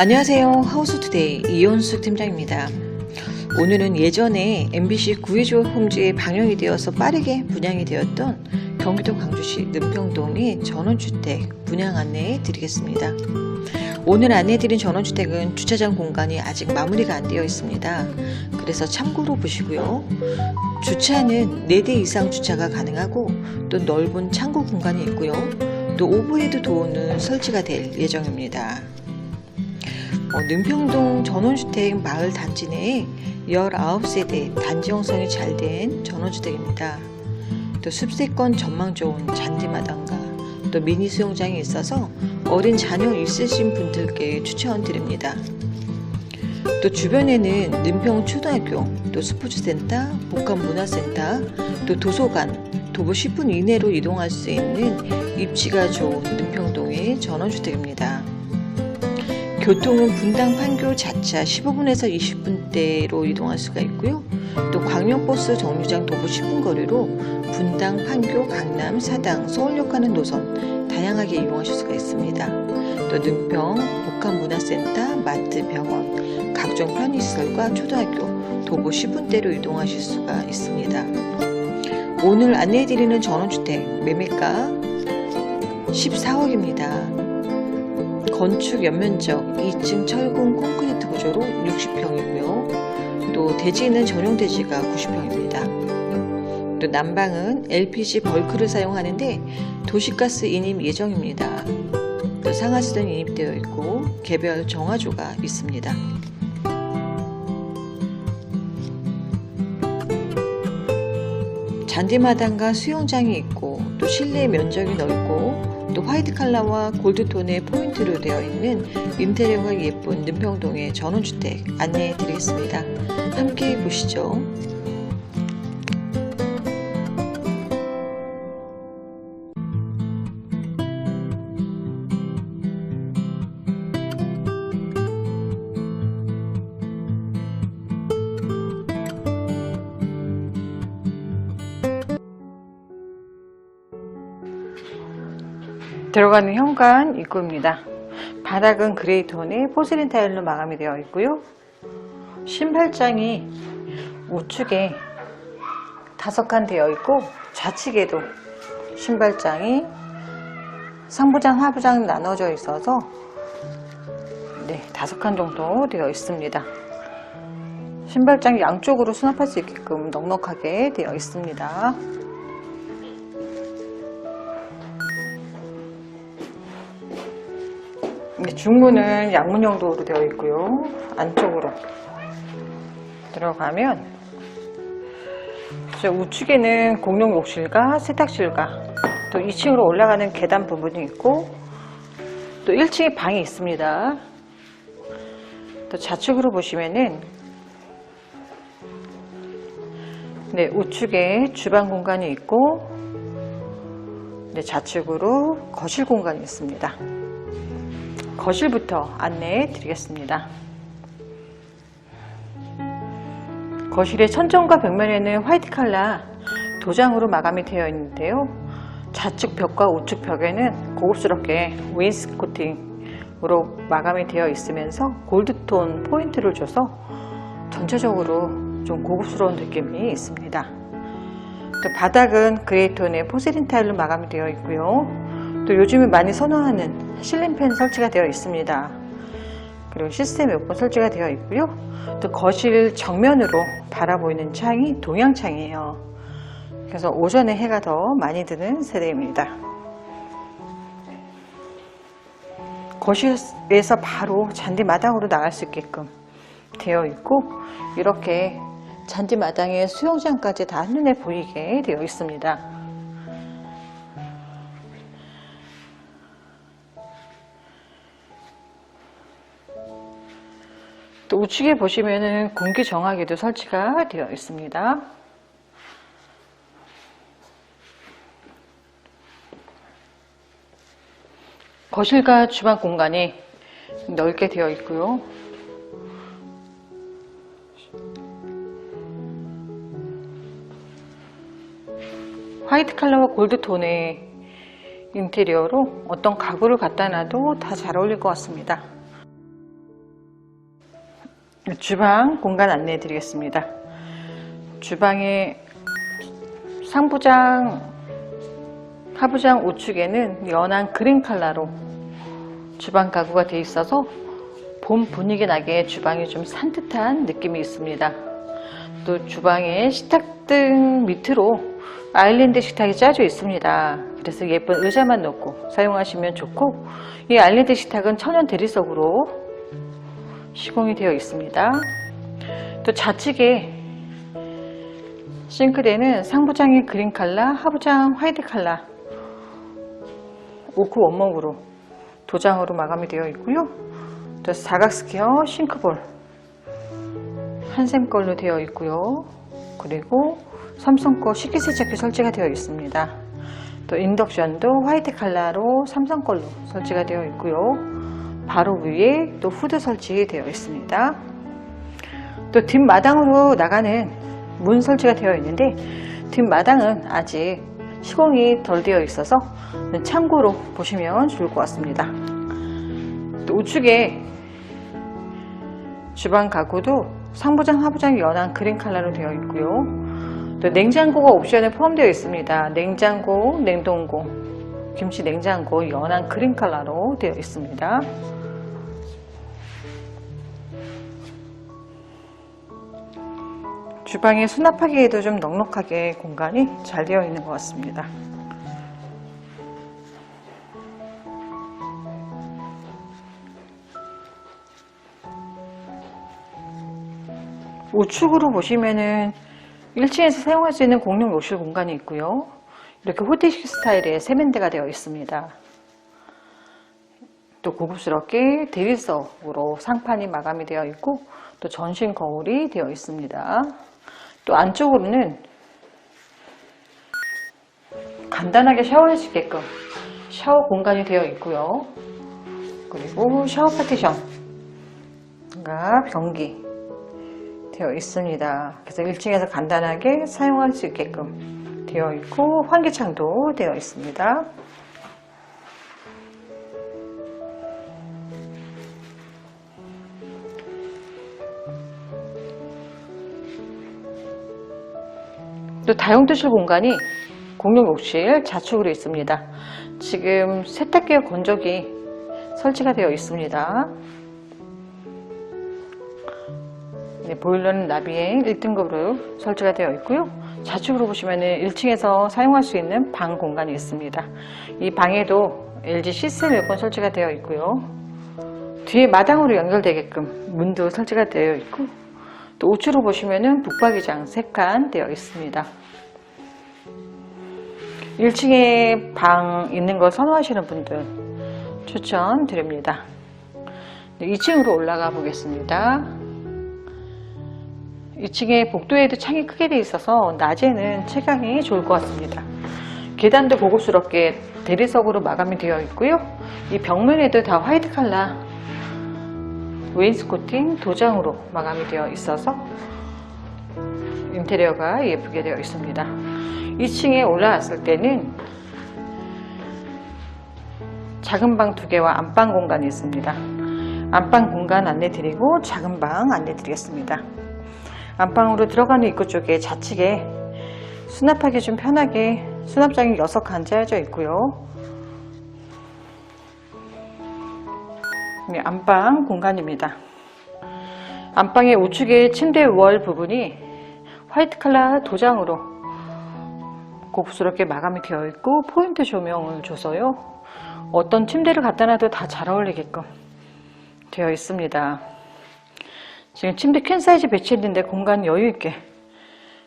안녕하세요. 하우스투데이 이현숙 팀장입니다. 오늘은 예전에 MBC 구해줘 홈즈에 방영이 되어서 빠르게 분양이 되었던 경기도 광주시 능평동의 전원주택 분양 안내해 드리겠습니다. 오늘 안내해드린 전원주택은 주차장 공간이 아직 마무리가 안 되어 있습니다. 그래서 참고로 보시고요. 주차는 4대 이상 주차가 가능하고 또 넓은 창고 공간이 있고요. 또 오버헤드 도어는 설치가 될 예정입니다. 어, 능평동 전원주택 마을 단지 내에 19세대 단지 형성이 잘 된 전원주택입니다. 또 숲세권 전망 좋은 잔디마당과 또 미니 수영장이 있어서 어린 자녀 있으신 분들께 추천드립니다. 또 주변에는 능평 초등학교, 또 스포츠센터, 복합문화센터, 또 도서관, 도보 10분 이내로 이동할 수 있는 입지가 좋은 능평동의 전원주택입니다. 교통은 분당 판교 자차 15분에서 20분대로 이동할 수가 있고요. 또 광역버스 정류장 도보 10분 거리로 분당, 판교, 강남, 사당, 서울역 가는 노선 다양하게 이용하실 수가 있습니다. 또 능평, 복합문화센터, 마트, 병원, 각종 편의시설과 초등학교, 도보 10분대로 이동하실 수가 있습니다. 오늘 안내해드리는 전원주택 매매가 14억입니다. 건축 연면적 2층 철근 콘크리트 구조로 60평이고요. 또 대지는 전용 대지가 90평입니다. 또 난방은 LPG 벌크를 사용하는데 도시가스 인입 예정입니다. 또 상하수도 인입되어 있고 개별 정화조가 있습니다. 잔디마당과 수영장이 있고 또 실내 면적이 넓고 또 화이트 컬러와 골드톤의 포인트로 되어 있는 인테리어가 예쁜 능평동의 전원주택 안내해 드리겠습니다. 함께 보시죠. 들어가는 현관 입구입니다. 바닥은 그레이 톤의 포슬린 타일로 마감이 되어 있고요. 신발장이 우측에 다섯 칸 되어 있고 좌측에도 신발장이 상부장, 하부장 나눠져 있어서 네, 다섯 칸 정도 되어 있습니다. 신발장이 양쪽으로 수납할 수 있게끔 넉넉하게 되어 있습니다. 중문은 양문형 도로 되어 있고요. 안쪽으로 들어가면 저 우측에는 공용 욕실과 세탁실과 또 2층으로 올라가는 계단 부분이 있고 또 1층에 방이 있습니다. 또 좌측으로 보시면은 네, 우측에 주방 공간이 있고 네, 좌측으로 거실 공간이 있습니다. 거실부터 안내해 드리겠습니다. 거실의 천정과 벽면에는 화이트 칼라 도장으로 마감이 되어 있는데요. 좌측 벽과 우측 벽에는 고급스럽게 웨인스코팅으로 마감이 되어 있으면서 골드톤 포인트를 줘서 전체적으로 좀 고급스러운 느낌이 있습니다. 또 바닥은 그레이톤의 포세린 타일로 마감이 되어 있고요. 또 요즘에 많이 선호하는 실린팬 설치가 되어 있습니다. 그리고 시스템 에어컨 설치가 되어 있고요. 또 거실 정면으로 바라보이는 창이 동양창이에요. 그래서 오전에 해가 더 많이 드는 세대입니다. 거실에서 바로 잔디 마당으로 나갈 수 있게끔 되어 있고 이렇게 잔디 마당에 수영장까지 다 한눈에 보이게 되어 있습니다. 또 우측에 보시면은 공기 정화기도 설치가 되어 있습니다. 거실과 주방 공간이 넓게 되어 있고요. 화이트 컬러와 골드 톤의 인테리어로 어떤 가구를 갖다 놔도 다 잘 어울릴 것 같습니다. 주방 공간 안내해 드리겠습니다. 주방의 상부장, 하부장 우측에는 연한 그린 컬러로 주방 가구가 되어 있어서 봄 분위기 나게 주방이 좀 산뜻한 느낌이 있습니다. 또 주방에 식탁등 밑으로 아일랜드 식탁이 짜져 있습니다. 그래서 예쁜 의자만 놓고 사용하시면 좋고 이 아일랜드 식탁은 천연 대리석으로 시공이 되어 있습니다. 또 좌측에 싱크대는 상부장이 그린 컬러, 하부장 화이트 컬러 오크 원목으로 도장으로 마감이 되어 있고요. 또 사각 스퀘어 싱크볼 한샘 걸로 되어 있고요. 그리고 삼성 거 식기세척기 설치가 되어 있습니다. 또 인덕션도 화이트 컬러로 삼성 걸로 설치가 되어 있고요. 바로 위에 또 후드 설치되어 있습니다. 또 뒷마당으로 나가는 문 설치가 되어 있는데 뒷마당은 아직 시공이 덜 되어 있어서 참고로 보시면 좋을 것 같습니다. 또 우측에 주방 가구도 상부장, 하부장이 연한 그린 컬러로 되어 있고요. 또 냉장고가 옵션에 포함되어 있습니다. 냉장고, 냉동고, 김치 냉장고 연한 그린 컬러로 되어 있습니다. 주방에 수납하기에도 좀 넉넉하게 공간이 잘 되어 있는 것 같습니다. 우측으로 보시면은 1층에서 사용할 수 있는 공용 욕실 공간이 있고요. 이렇게 호텔식 스타일의 세면대가 되어 있습니다. 또 고급스럽게 대리석으로 상판이 마감이 되어 있고 또 전신 거울이 되어 있습니다. 또 안쪽으로는 간단하게 샤워할 수 있게끔 샤워 공간이 되어 있고요. 그리고 샤워 파티션과 변기 되어 있습니다. 그래서 1층에서 간단하게 사용할 수 있게끔 되어 있고 환기창도 되어 있습니다. 또 다용도실 공간이 공용 욕실 좌측으로 있습니다. 지금 세탁기와 건조기 설치가 되어 있습니다. 네, 보일러는 나비에 1등급으로 설치가 되어 있고요. 좌측으로 보시면 1층에서 사용할 수 있는 방 공간이 있습니다. 이 방에도 LG 시스템 에어컨 설치가 되어 있고요. 뒤에 마당으로 연결되게끔 문도 설치가 되어 있고 또 우측으로 보시면은 북박이장 3칸 되어 있습니다. 1층에 방 있는 걸 선호하시는 분들 추천드립니다. 2층으로 올라가 보겠습니다. 2층에 복도에도 창이 크게 되어 있어서 낮에는 채광이 좋을 것 같습니다. 계단도 고급스럽게 대리석으로 마감이 되어 있고요. 이 벽면에도 다 화이트 컬러 웨인스코팅 도장으로 마감이 되어 있어서 인테리어가 예쁘게 되어 있습니다. 2층에 올라왔을 때는 작은 방 두 개와 안방 공간이 있습니다. 안방 공간 안내 드리고 작은 방 안내 드리겠습니다. 안방으로 들어가는 입구 쪽에 좌측에 수납하기 좀 편하게 수납장이 6칸 짜여져 있고요. 안방 공간입니다. 안방의 우측에 침대 월 부분이 화이트 컬러 도장으로 고급스럽게 마감이 되어 있고 포인트 조명을 줘서요. 어떤 침대를 갖다 놔도 다 잘 어울리게끔 되어 있습니다. 지금 침대 퀸 사이즈 배치했는데 공간 여유 있게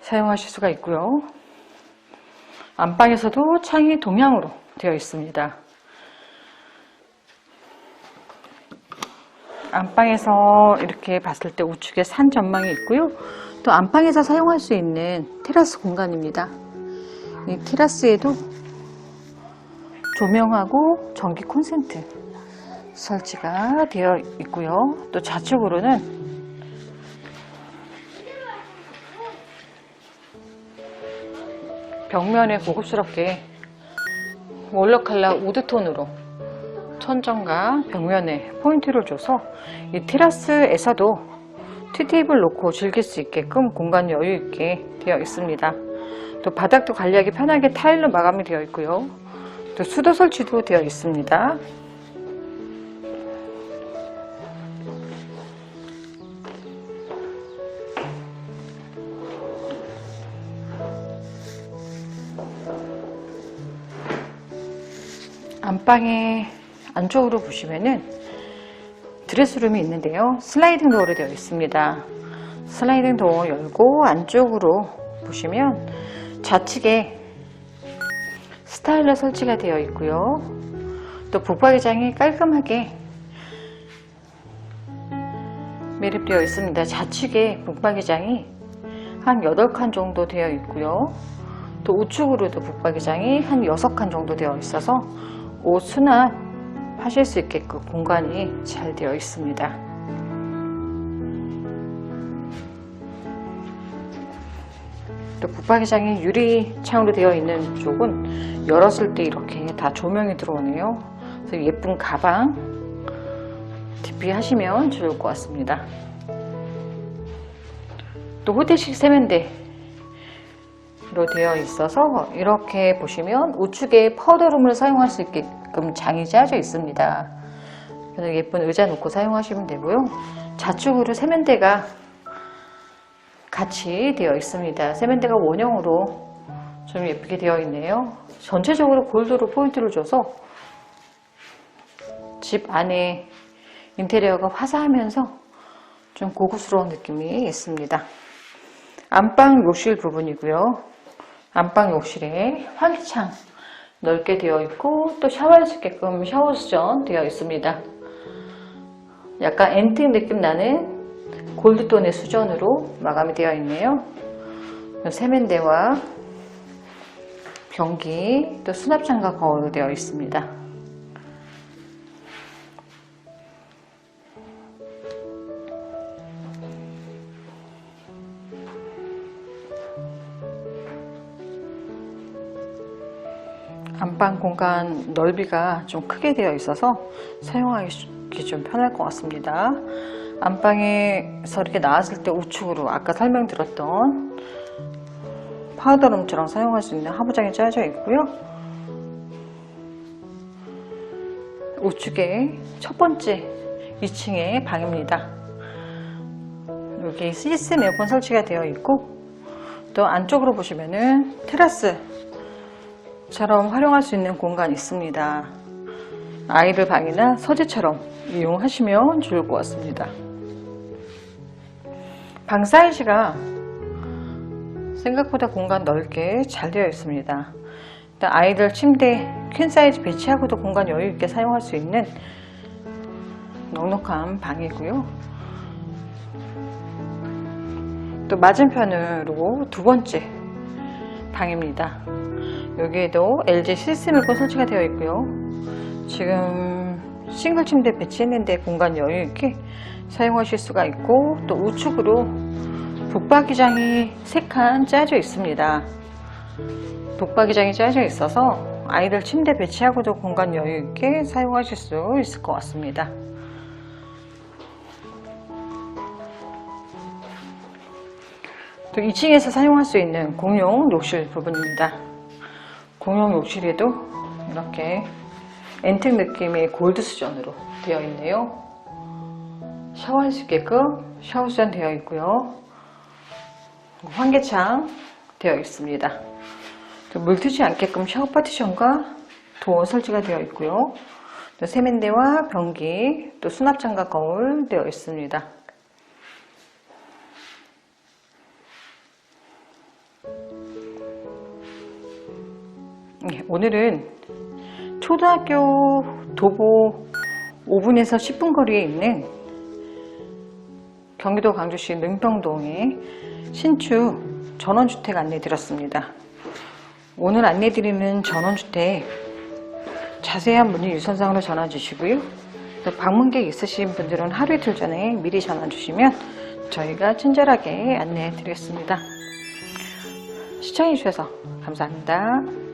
사용하실 수가 있고요. 안방에서도 창이 동향으로 되어 있습니다. 안방에서 이렇게 봤을 때 우측에 산 전망이 있고요. 또 안방에서 사용할 수 있는 테라스 공간입니다. 이 테라스에도 조명하고 전기 콘센트 설치가 되어 있고요. 또 좌측으로는 벽면에 고급스럽게 컬러 우드톤으로 천정과 벽면에 포인트를 줘서 이 테라스에서도 티테이블 놓고 즐길 수 있게끔 공간 여유 있게 되어 있습니다. 또 바닥도 관리하기 편하게 타일로 마감이 되어 있고요. 또 수도 설치도 되어 있습니다. 안방의 안쪽으로 보시면은 드레스룸이 있는데요. 슬라이딩 도어로 되어 있습니다. 슬라이딩 도어 열고 안쪽으로 보시면 좌측에 스타일러 설치가 되어 있고요. 또 북박이장이 깔끔하게 매립되어 있습니다. 좌측에 북박이장이 한 8칸 정도 되어 있고요. 또 우측으로도 북박이장이 한 6칸 정도 되어 있어서 옷 수납 하실 수 있게끔 공간이 잘 되어 있습니다. 또 북박이장이 유리 창으로 되어 있는 쪽은 열었을 때 이렇게 다 조명이 들어오네요. 그래서 예쁜 가방 DP 하시면 좋을 것 같습니다. 또 호텔식 세면대로 되어 있어서 이렇게 보시면 우측에 파우더룸을 사용할 수 있게 끔 장이 짜져 있습니다. 그래서 예쁜 의자 놓고 사용하시면 되고요. 좌측으로 세면대가 같이 되어 있습니다. 세면대가 원형으로 좀 예쁘게 되어 있네요. 전체적으로 골드로 포인트를 줘서 집 안에 인테리어가 화사하면서 좀 고급스러운 느낌이 있습니다. 안방 욕실 부분이고요. 안방 욕실에 환기창 넓게 되어 있고 또 샤워할 수 있게끔 샤워 수전 되어 있습니다. 약간 앤틱 느낌 나는 골드톤의 수전으로 마감이 되어 있네요. 세면대와 변기 또 수납장과 거울로 되어 있습니다. 안방 공간 넓이가 좀 크게 되어 있어서 사용하기 좀 편할 것 같습니다. 안방에서 이렇게 나왔을 때 우측으로 아까 설명드렸던 파우더룸처럼 사용할 수 있는 하부장이 짜져 있고요. 우측에 첫 번째 2층의 방입니다. 여기 시스템 에어컨 설치가 되어 있고 또 안쪽으로 보시면은 테라스 처럼 활용할 수 있는 공간이 있습니다. 아이들 방이나 서재처럼 이용하시면 좋을 것 같습니다. 방 사이즈가 생각보다 공간 넓게 잘 되어 있습니다. 일단 아이들 침대 퀸 사이즈 배치하고도 공간 여유 있게 사용할 수 있는 넉넉한 방이고요. 또 맞은편으로 두 번째 방입니다. 여기에도 LG 시스템 에어컨 설치가 되어 있고요. 지금 싱글 침대 배치했는데 공간 여유 있게 사용하실 수가 있고 또 우측으로 북박이장이 3칸 짜져 있습니다. 북박이장이 짜져 있어서 아이들 침대 배치하고도 공간 여유 있게 사용하실 수 있을 것 같습니다. 또 2층에서 사용할 수 있는 공용 욕실 부분입니다. 공용 욕실에도 이렇게 앤틱 느낌의 골드 수전으로 되어 있네요. 샤워할 수 있게끔 샤워 수전 되어 있고요. 환기창 되어 있습니다. 물 튀지 않게끔 샤워 파티션과 도어 설치가 되어 있고요. 또 세면대와 변기, 또 수납장과 거울 되어 있습니다. 오늘은 초등학교 도보 5분에서 10분 거리에 있는 경기도 광주시 능평동의 신축 전원주택 안내 드렸습니다. 오늘 안내 드리는 전원주택 자세한 문의 유선상으로 전화 주시고요. 또 방문객 있으신 분들은 하루 이틀 전에 미리 전화 주시면 저희가 친절하게 안내해 드리겠습니다. 시청해주셔서 감사합니다.